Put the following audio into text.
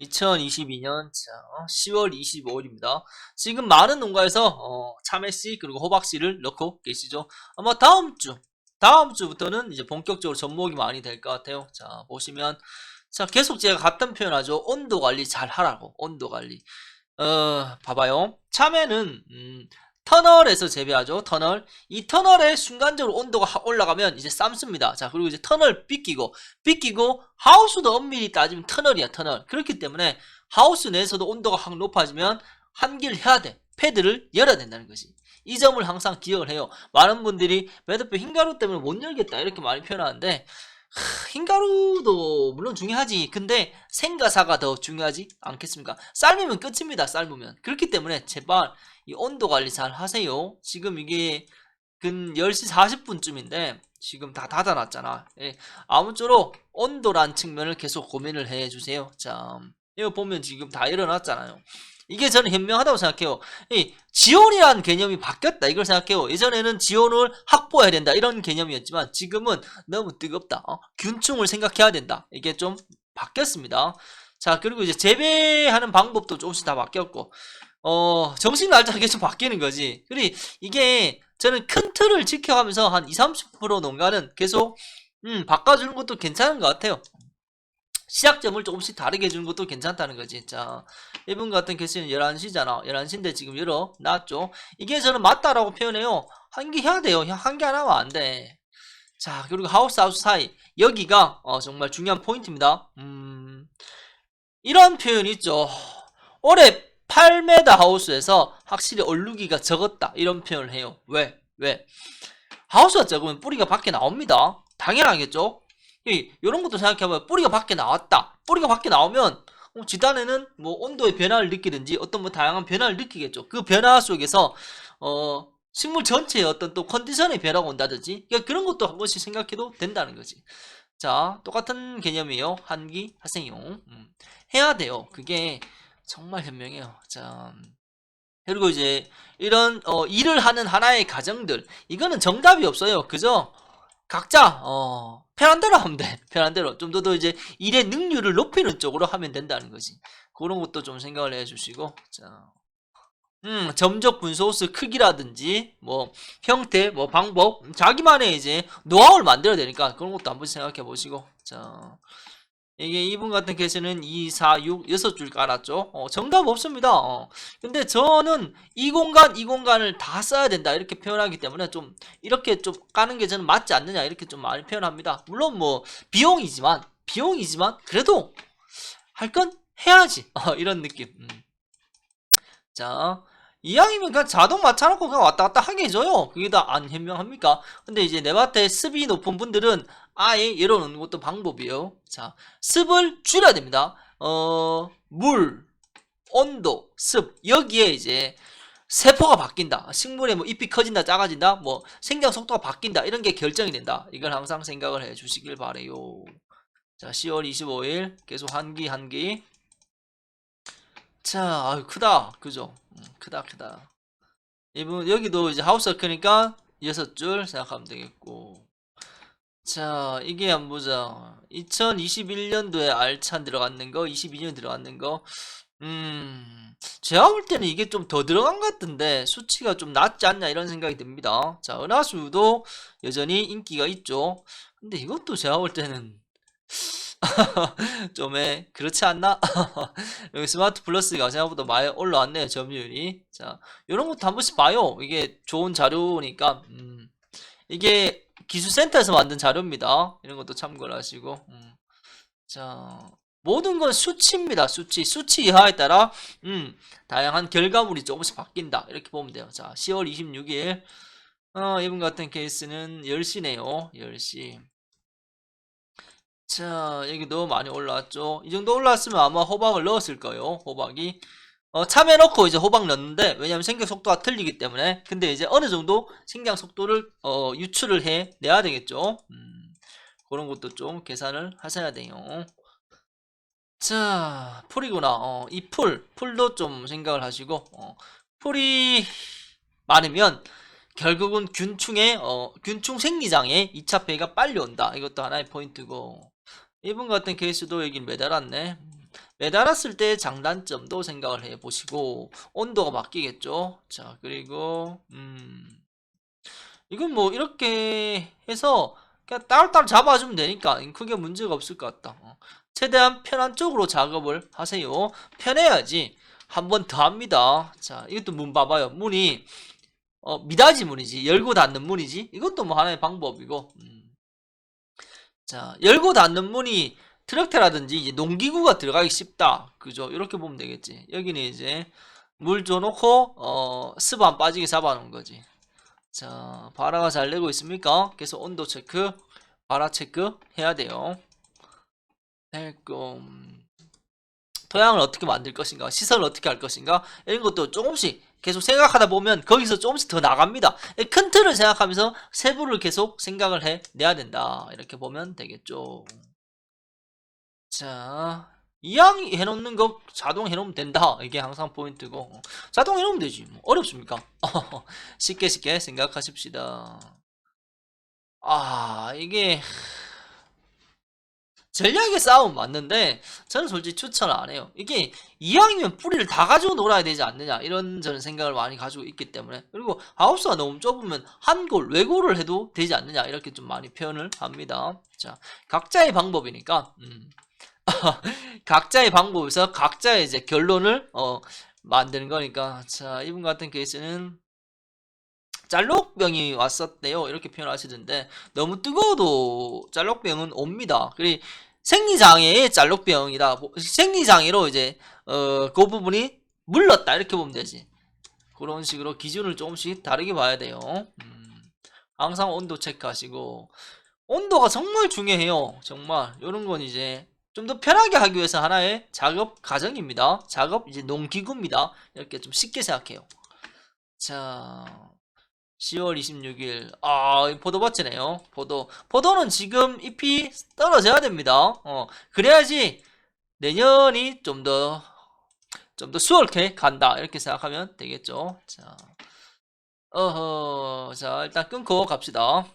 2022년 10월 25일입니다. 지금 많은 농가에서 어, 참외씨 그리고 호박씨를 넣고 계시죠. 아마 다음 주 다음 주부터는 이제 본격적으로 접목이 많이 될 것 같아요. 자 보시면 자 계속 제가 같은 표현하죠. 온도 관리 잘 하라고 온도 관리. 어 봐봐요. 참외는 음, 터널에서 재배하죠. 터널. 이 터널에 순간적으로 온도가 확 올라가면 이제 삶습니다. 자, 그리고 이제 터널 빗기고, 빗기고, 하우스도 엄밀히 따지면 터널이야, 터널. 그렇기 때문에 하우스 내에서도 온도가 확 높아지면 환기를 해야 돼. 패드를 열어야 된다는 것이. 이 점을 항상 기억을 해요. 많은 분들이 매듭배 흰가루 때문에 못 열겠다 이렇게 많이 표현하는데 하, 흰가루도 물론 중요하지. 근데 생가사가 더 중요하지 않겠습니까? 삶으면 끝입니다. 삶으면. 그렇기 때문에 제발 이 온도 관리 잘 하세요. 지금 이게 근 10시 40분쯤인데 지금 다 닫아놨잖아. 예. 아무쪼록 온도란 측면을 계속 고민을 해주세요. 자, 이거 보면 지금 다 일어났잖아요. 이게 저는 현명하다고 생각해요. 이 지온이란 개념이 바뀌었다 이걸 생각해요. 예전에는 지온을 확보해야 된다 이런 개념이었지만 지금은 너무 뜨겁다. 어? 균충을 생각해야 된다. 이게 좀 바뀌었습니다. 자 그리고 이제 재배하는 방법도 조금씩 다 바뀌었고 어 정식 날짜가 계속 바뀌는 거지. 그리고 이게 저는 큰 틀을 지켜가면서 한 20, 30% 농가는 계속 음 바꿔주는 것도 괜찮은 것 같아요. 시작점을 조금씩 다르게 해주는 것도 괜찮다는 거지. 자, 이분 같은 케이스는 11시잖아. 11시인데 지금 열어놨죠. 이게 저는 맞다라고 표현해요. 환기해야 돼요. 환기 안 하면 안 돼. 자, 그리고 하우스 하우스 사이. 여기가 어, 정말 중요한 포인트입니다. 음, 이런 표현이 있죠. 올해 8m 하우스에서 확실히 얼룩이가 적었다. 이런 표현을 해요. 왜? 왜? 하우스가 적으면 뿌리가 밖에 나옵니다. 당연하겠죠? 이, 이런 것도 생각해보면 뿌리가 밖에 나왔다. 뿌리가 밖에 나오면 어, 지단에는 뭐 온도의 변화를 느끼든지 어떤 뭐 다양한 변화를 느끼겠죠. 그 변화 속에서 어 식물 전체의 어떤 또 컨디션의 변화가 온다든지 그러니까 그런 것도 한 번씩 생각해도 된다는 거지. 자 똑같은 개념이에요. 한기 화생용 음, 해야 돼요. 그게 정말 현명해요. 자 그리고 이제 이런 어, 일을 하는 하나의 가정들 이거는 정답이 없어요. 그죠? 각자 어, 편한 대로 하면 돼. 편한 대로 좀 더 더 이제 일의 능률을 높이는 쪽으로 하면 된다는 거지. 그런 것도 좀 생각을 해주시고 자. 음, 점적 분소스 크기라든지 뭐 형태, 뭐 방법, 자기만의 이제 노하우를 만들어야 되니까 그런 것도 한번 생각해 보시고 자. 이게 이분 같은 케이스는 2, 4, 6, 6줄 깔았죠. 어, 정답 없습니다. 어. 근데 저는 이 공간, 이 공간을 다 써야 된다. 이렇게 표현하기 때문에 좀, 이렇게 좀 까는 게 저는 맞지 않느냐. 이렇게 좀 많이 표현합니다. 물론 뭐, 비용이지만, 비용이지만, 그래도 할 건 해야지. 어, 이런 느낌. 음. 자, 이왕이면 그냥 자동 맞춰놓고 그냥 왔다 갔다 하게 해줘요. 그게 다 안 현명합니까? 근데 이제 내 밭에 습이 높은 분들은 아예 열어놓는 것도 방법이에요. 자, 습을 줄여야 됩니다. 어, 물, 온도, 습 여기에 이제 세포가 바뀐다. 식물의 뭐 잎이 커진다, 작아진다, 뭐 생장 속도가 바뀐다 이런 게 결정이 된다. 이걸 항상 생각을 해 주시길 바래요. 자, 10월 25일 계속 한기 한기. 자, 아유 크다, 그죠? 음, 크다 크다. 이분 여기도 이제 하우스가 크니까 여섯 줄 생각하면 되겠고. 자, 이게 한번 보자. 2021년도에 알찬 들어갔는 거, 22년 들어갔는 거. 음, 제가 볼 때는 이게 좀 더 들어간 것 같은데, 수치가 좀 낮지 않냐, 이런 생각이 듭니다. 자, 은하수도 여전히 인기가 있죠. 근데 이것도 제가 볼 때는, 좀, 에, 그렇지 않나? 여기 스마트 플러스가 생각보다 많이 올라왔네요, 점유율이. 자, 이런 것도 한 번씩 봐요. 이게 좋은 자료니까, 음, 이게, 기술센터에서 만든 자료입니다. 이런 것도 참고를 하시고. 음. 자, 모든 건 수치입니다. 수치. 수치 이하에 따라 음, 다양한 결과물이 조금씩 바뀐다. 이렇게 보면 돼요. 자, 10월 26일 어, 이분 같은 케이스는 10시네요. 10시. 자, 여기 너무 많이 올라왔죠. 이 정도 올라왔으면 아마 호박을 넣었을 거예요. 호박이. 어, 참외 넣고 이제 호박 넣는데 왜냐면 생장 속도가 틀리기 때문에. 근데 이제 어느 정도 생장 속도를 어, 유출을 해 내야 되겠죠. 음, 그런 것도 좀 계산을 하셔야 돼요. 자 풀이구나. 어, 이풀 풀도 좀 생각을 하시고 어, 풀이 많으면 결국은 균충의 어, 균충 생리장에 2차 폐가 빨리 온다. 이것도 하나의 포인트고. 이분 같은 케이스도 여기 매달았네 매달았을 때 장단점도 생각을 해 보시고 온도가 바뀌겠죠. 자, 그리고 음 이건 뭐 이렇게 해서 그냥 따로따로 잡아주면 되니까 크게 문제가 없을 것 같다. 어. 최대한 편한 쪽으로 작업을 하세요. 편해야지 한 번 더 합니다. 자, 이것도 문 봐봐요. 문이 어, 미닫이 문이지. 열고 닫는 문이지. 이것도 뭐 하나의 방법이고. 음. 자, 열고 닫는 문이 트럭테라든지 이제 농기구가 들어가기 쉽다. 그죠? 이렇게 보면 되겠지. 여기는 이제 물 줘놓고 어, 습 안 빠지게 잡아놓은 거지. 자, 바라가 잘 내고 있습니까? 계속 온도 체크, 바라 체크 해야 돼요. 헬끔 토양을 어떻게 만들 것인가, 시설을 어떻게 할 것인가 이런 것도 조금씩 계속 생각하다 보면 거기서 조금씩 더 나갑니다. 큰 틀을 생각하면서 세부를 계속 생각을 해 내야 된다. 이렇게 보면 되겠죠. 자, 이왕 해놓는 거 자동 해놓으면 된다. 이게 항상 포인트고 자동 해놓으면 되지. 뭐 어렵습니까? 쉽게 쉽게 생각하십시다. 아, 이게 전략의 싸움 맞는데 저는 솔직히 추천 안 해요. 이게 이왕이면 뿌리를 다 가지고 놀아야 되지 않느냐 이런 저는 생각을 많이 가지고 있기 때문에 그리고 하우스가 너무 좁으면 한 골 외골을 해도 되지 않느냐 이렇게 좀 많이 표현을 합니다. 자 각자의 방법이니까 음. 각자의 방법에서 각자의 이제 결론을 어, 만드는 거니까. 자 이분 같은 케이스는 짤록병이 왔었대요. 이렇게 표현하시던데 너무 뜨거워도 짤록병은 옵니다. 그리고 생리장애의 짤록병이다. 생리장애로 이제 어, 그 부분이 물렀다. 이렇게 보면 되지. 그런 식으로 기준을 조금씩 다르게 봐야 돼요. 음, 항상 온도 체크하시고. 온도가 정말 중요해요. 정말. 이런 건 이제 좀 더 편하게 하기 위해서 하나의 작업 과정입니다. 작업 이제 농기구입니다. 이렇게 좀 쉽게 생각해요. 자, 10월 26일 아 포도밭이네요. 포도 포도는 지금 잎이 떨어져야 됩니다. 어 그래야지 내년이 좀 더 좀 더 수월하게 간다 이렇게 생각하면 되겠죠. 자, 어허 자 일단 끊고 갑시다.